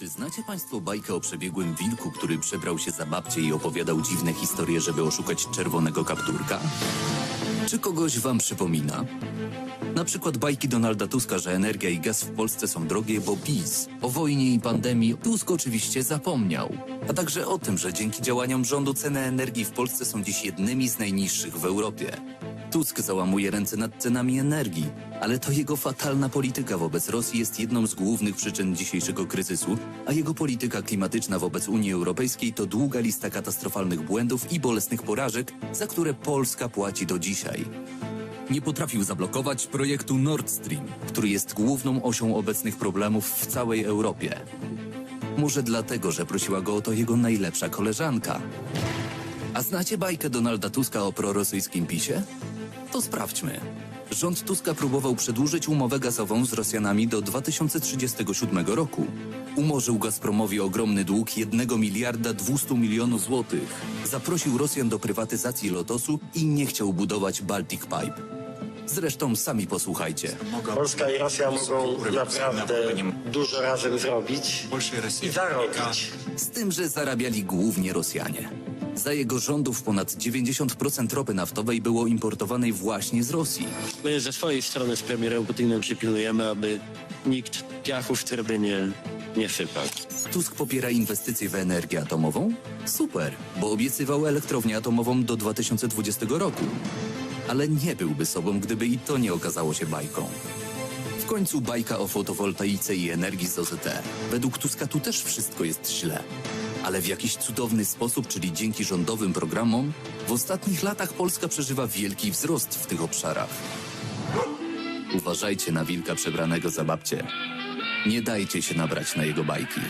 Czy znacie Państwo bajkę o przebiegłym wilku, który przebrał się za babcię i opowiadał dziwne historie, żeby oszukać czerwonego kapturka? Czy kogoś Wam przypomina? Na przykład bajki Donalda Tuska, że energia i gaz w Polsce są drogie, bo PiS. O wojnie i pandemii Tusk oczywiście zapomniał. A także o tym, że dzięki działaniom rządu ceny energii w Polsce są dziś jednymi z najniższych w Europie. Tusk załamuje ręce nad cenami energii, ale to jego fatalna polityka wobec Rosji jest jedną z głównych przyczyn dzisiejszego kryzysu, a jego polityka klimatyczna wobec Unii Europejskiej to długa lista katastrofalnych błędów i bolesnych porażek, za które Polska płaci do dzisiaj nie potrafił zablokować projektu Nord Stream, który jest główną osią obecnych problemów w całej Europie. Może dlatego, że prosiła go o to jego najlepsza koleżanka. A znacie bajkę Donalda Tuska o prorosyjskim PiSie? To sprawdźmy. Rząd Tuska próbował przedłużyć umowę gazową z Rosjanami do 2037 roku. Umorzył Gazpromowi ogromny dług 1 miliarda 200 milionów złotych. Zaprosił Rosjan do prywatyzacji Lotosu i nie chciał budować Baltic Pipe. Zresztą sami posłuchajcie. Polska i Rosja mogą naprawdę dużo razem zrobić i zarobić. Z tym, że zarabiali głównie Rosjanie. Za jego rządów ponad 90% ropy naftowej było importowanej właśnie z Rosji. My ze swojej strony z premierem Putinem przypilnujemy, aby nikt piachu w trybynie nie sypał. Tusk popiera inwestycje w energię atomową? Super, bo obiecywał elektrownię atomową do 2020 roku. Ale nie byłby sobą, gdyby i to nie okazało się bajką. W końcu bajka o fotowoltaice i energii z OZE. Według Tuska tu też wszystko jest źle. Ale w jakiś cudowny sposób, czyli dzięki rządowym programom, w ostatnich latach Polska przeżywa wielki wzrost w tych obszarach. Uważajcie na wilka przebranego za babcię. Nie dajcie się nabrać na jego bajki.